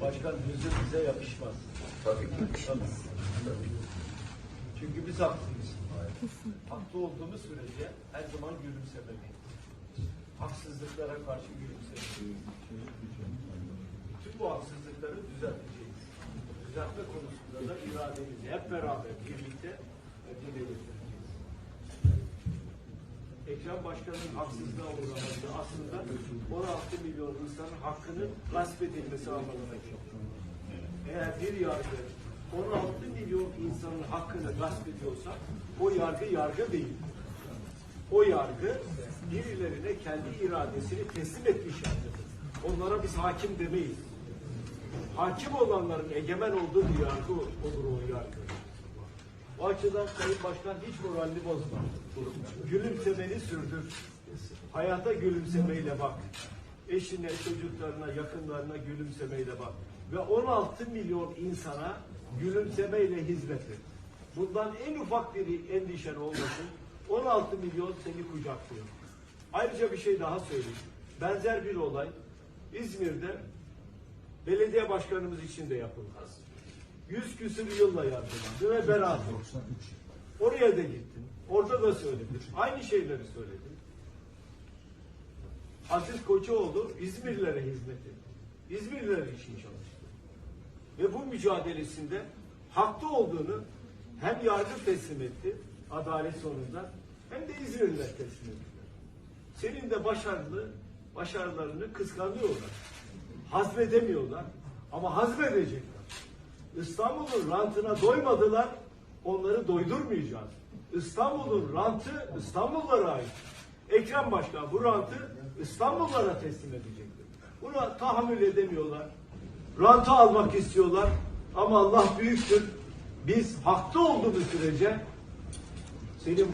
Başkan yüzü bize yakışmaz. Tabii ki. Tabii. Çünkü biz haklıyız. Haklı olduğumuz sürece her zaman gülümsemeliyiz. Haksızlıklara karşı gülümsemeliyiz. Tüm bu haksızlıkları düzelteceğiz. Düzeltme konusunda da irademizi hep beraber birlikte getireceğiz. Ekrem Başkan'ın haksızlığa uğraması aslında 16 milyon insanın hakkının gasp edilmesi anlamına geliyor. Eğer bir yargı 16 milyon insanın hakkını gasp ediyorsa o yargı yargı değil. O yargı birilerine kendi iradesini teslim etmiş yargıdır. Onlara biz hakim demeyiz. Hakim olanların egemen olduğu bir yargı olur o yargı. O açıdan Sayın Başkan hiç moralini bozma. Gülümsemeni sürdür. Hayata gülümsemeyle bak. Eşine, çocuklarına, yakınlarına gülümsemeyle bak. Ve 16 milyon insana gülümsemeyle hizmet et. Bundan en ufak bir endişen olmasın. 16 milyon seni kucaklıyor. Ayrıca bir şey daha söyleyeyim. Benzer bir olay İzmir'de belediye başkanımız için de yapıldı. Yüz küsür yılla yargılandı ve beraber. Oraya da gittin. Orada da söyledin. Aynı şeyleri söyledin. Aziz Koçoğlu İzmirlilere hizmet etti. İzmirliler için çalıştı. Ve bu mücadelesinde haklı olduğunu hem yargı teslim etti, adalet sonunda, hem de İzmirliler teslim ettiler. Senin de başarılı, başarılarını kıskanıyorlar. Hazmedemiyorlar ama hazmedecekler. İstanbul'un rantına doymadılar, onları doydurmayacağız. İstanbul'un rantı İstanbullulara ait. Ekrem Başkan bu rantı İstanbullulara teslim edecektir. Buna tahammül edemiyorlar. Rantı almak istiyorlar ama Allah büyüktür. Biz haklı olduğumuz sürece senin